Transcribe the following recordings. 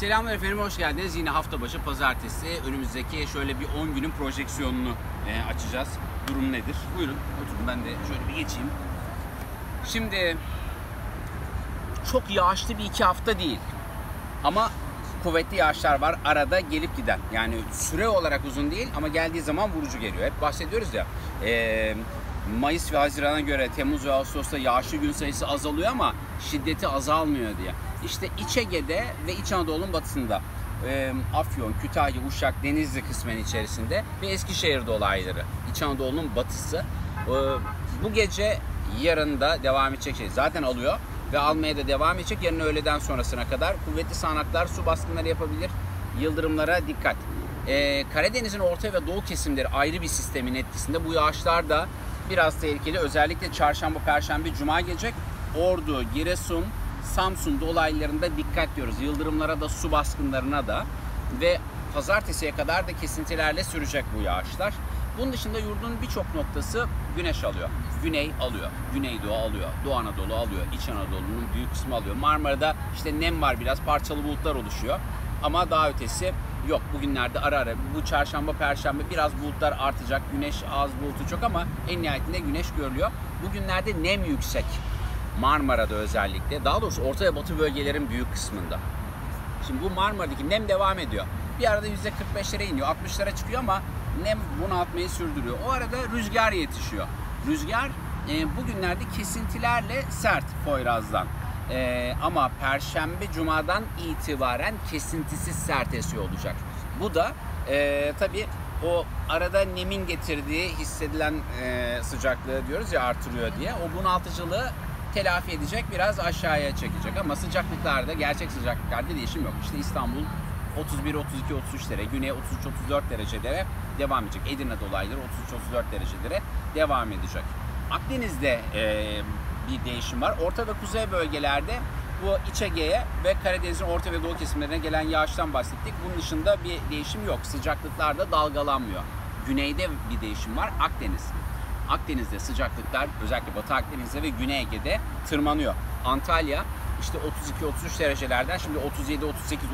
Selamlar efendim, hoş geldiniz. Yine hafta başı pazartesi önümüzdeki şöyle bir 10 günün projeksiyonunu e, açacağız. Durum nedir? Buyurun oturun ben de şöyle bir geçeyim. Şimdi çok yağışlı bir iki hafta değil. Ama kuvvetli yağışlar var arada gelip giden. Yani süre olarak uzun değil ama geldiği zaman vurucu geliyor. Hep bahsediyoruz ya. e, Mayıs ve Haziran'a göre Temmuz ve Ağustos'ta yağışlı gün sayısı azalıyor ama şiddeti azalmıyor diye. İşte İç Ege'de ve İç Anadolu'nun batısında e, Afyon, Kütahya, Uşak, Denizli kısmen içerisinde ve Eskişehir'de olayları. İç Anadolu'nun batısı. E, bu gece yarın da devam edecek şey zaten alıyor ve almaya da devam edecek. Yarın öğleden sonrasına kadar kuvvetli sağanaklar, su baskınları yapabilir. Yıldırımlara dikkat. Ee, Karadeniz'in orta ve doğu kesimleri ayrı bir sistemin etkisinde. Bu yağışlar da biraz tehlikeli. Özellikle çarşamba, perşembe, cuma gelecek. Ordu, Giresun, Samsun dolaylarında dikkat diyoruz. Yıldırımlara da, su baskınlarına da ve pazartesiye kadar da kesintilerle sürecek bu yağışlar. Bunun dışında yurdun birçok noktası güneş alıyor. Güney alıyor, Güneydoğu alıyor, Doğu Anadolu alıyor, İç Anadolu'nun büyük kısmı alıyor. Marmara'da işte nem var biraz, parçalı bulutlar oluşuyor. Ama daha ötesi yok. Bugünlerde ara ara bu çarşamba, perşembe biraz bulutlar artacak. Güneş az bulutu çok ama en nihayetinde güneş görülüyor. Bugünlerde nem yüksek. Marmara'da özellikle. Daha doğrusu Orta ve Batı bölgelerin büyük kısmında. Şimdi bu Marmara'daki nem devam ediyor. Bir arada %45'lere iniyor, 60'lara çıkıyor ama nem bunaltmayı sürdürüyor. O arada rüzgar yetişiyor. Rüzgar e, bugünlerde kesintilerle sert Poyraz'dan. E, ama Perşembe Cuma'dan itibaren kesintisiz sert esiyor olacak. Bu da e, tabii o arada nemin getirdiği hissedilen e, sıcaklığı diyoruz ya artırıyor diye. O bunaltıcılığı telafi edecek biraz aşağıya çekecek ama sıcaklıklarda gerçek sıcaklıklarda değişim yok. İşte İstanbul 31, 32, 33 derece, Güney 33, 34 derecelere devam edecek. Edirne dolayları 33, 34 derecelere devam edecek. Akdeniz'de e, bir değişim var. Orta ve kuzey bölgelerde bu İç Ege'ye ve Karadeniz'in orta ve doğu kesimlerine gelen yağıştan bahsettik. Bunun dışında bir değişim yok. Sıcaklıklarda dalgalanmıyor. Güneyde bir değişim var. Akdeniz. Akdeniz'de sıcaklıklar özellikle Batı Akdeniz'de ve Güney Ege'de tırmanıyor. Antalya işte 32-33 derecelerden şimdi 37, 38,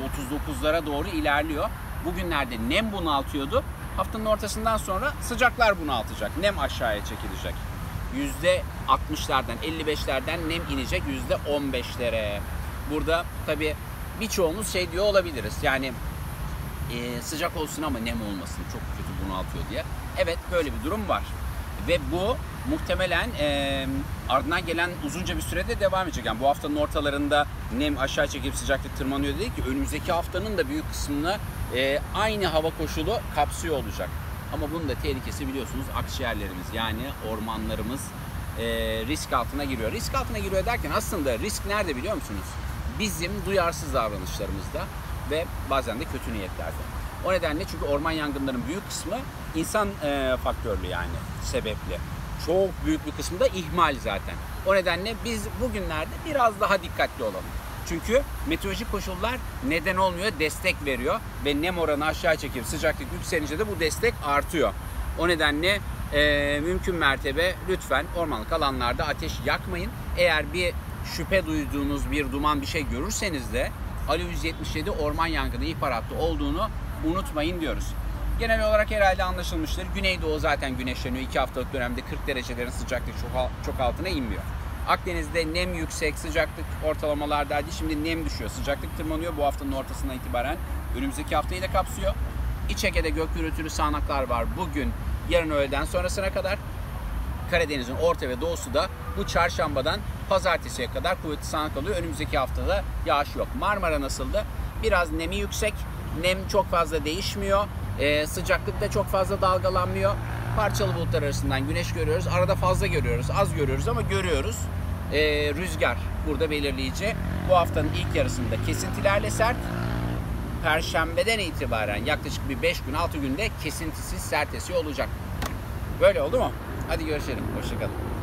39'lara doğru ilerliyor. Bugünlerde nem bunaltıyordu. Haftanın ortasından sonra sıcaklar bunaltacak. Nem aşağıya çekilecek. %60'lardan 55'lerden nem inecek %15'lere. Burada tabi birçoğumuz şey diyor olabiliriz. Yani e, sıcak olsun ama nem olmasın çok kötü bunaltıyor diye. Evet böyle bir durum var. Ve bu muhtemelen e, ardından gelen uzunca bir sürede devam edecek. Yani bu haftanın ortalarında nem aşağı çekip sıcaklık tırmanıyor dedik ki önümüzdeki haftanın da büyük kısmını e, aynı hava koşulu kapsıyor olacak. Ama bunun da tehlikesi biliyorsunuz akciğerlerimiz yani ormanlarımız e, risk altına giriyor. Risk altına giriyor derken aslında risk nerede biliyor musunuz? Bizim duyarsız davranışlarımızda ve bazen de kötü niyetlerde. O nedenle çünkü orman yangınlarının büyük kısmı insan e, faktörlü yani sebepli. Çok büyük bir kısmı da ihmal zaten. O nedenle biz bugünlerde biraz daha dikkatli olalım. Çünkü meteorolojik koşullar neden olmuyor, destek veriyor ve nem oranı aşağı çekip sıcaklık yükselince de bu destek artıyor. O nedenle e, mümkün mertebe lütfen ormanlık alanlarda ateş yakmayın. Eğer bir şüphe duyduğunuz bir duman bir şey görürseniz de Alo 177 orman yangını ihbaratı olduğunu unutmayın diyoruz. Genel olarak herhalde anlaşılmıştır. Güneydoğu zaten güneşleniyor. 2 haftalık dönemde 40 derecelerin sıcaklık çok, altına inmiyor. Akdeniz'de nem yüksek, sıcaklık ortalamalardaydı. Şimdi nem düşüyor. Sıcaklık tırmanıyor bu haftanın ortasından itibaren. Önümüzdeki haftayı da kapsıyor. İç Ege'de gök gürültülü sağanaklar var bugün, yarın öğleden sonrasına kadar. Karadeniz'in orta ve doğusu da bu çarşambadan pazartesiye kadar kuvvetli sağanak alıyor. Önümüzdeki haftada yağış yok. Marmara nasıldı? Biraz nemi yüksek. Nem çok fazla değişmiyor. Ee, sıcaklık da çok fazla dalgalanmıyor. Parçalı bulutlar arasından güneş görüyoruz. Arada fazla görüyoruz, az görüyoruz ama görüyoruz. Ee, rüzgar burada belirleyici. Bu haftanın ilk yarısında kesintilerle sert. Perşembeden itibaren yaklaşık bir 5 gün 6 günde kesintisiz sert esiyor olacak. Böyle oldu mu? Hadi görüşelim. Hoşçakalın.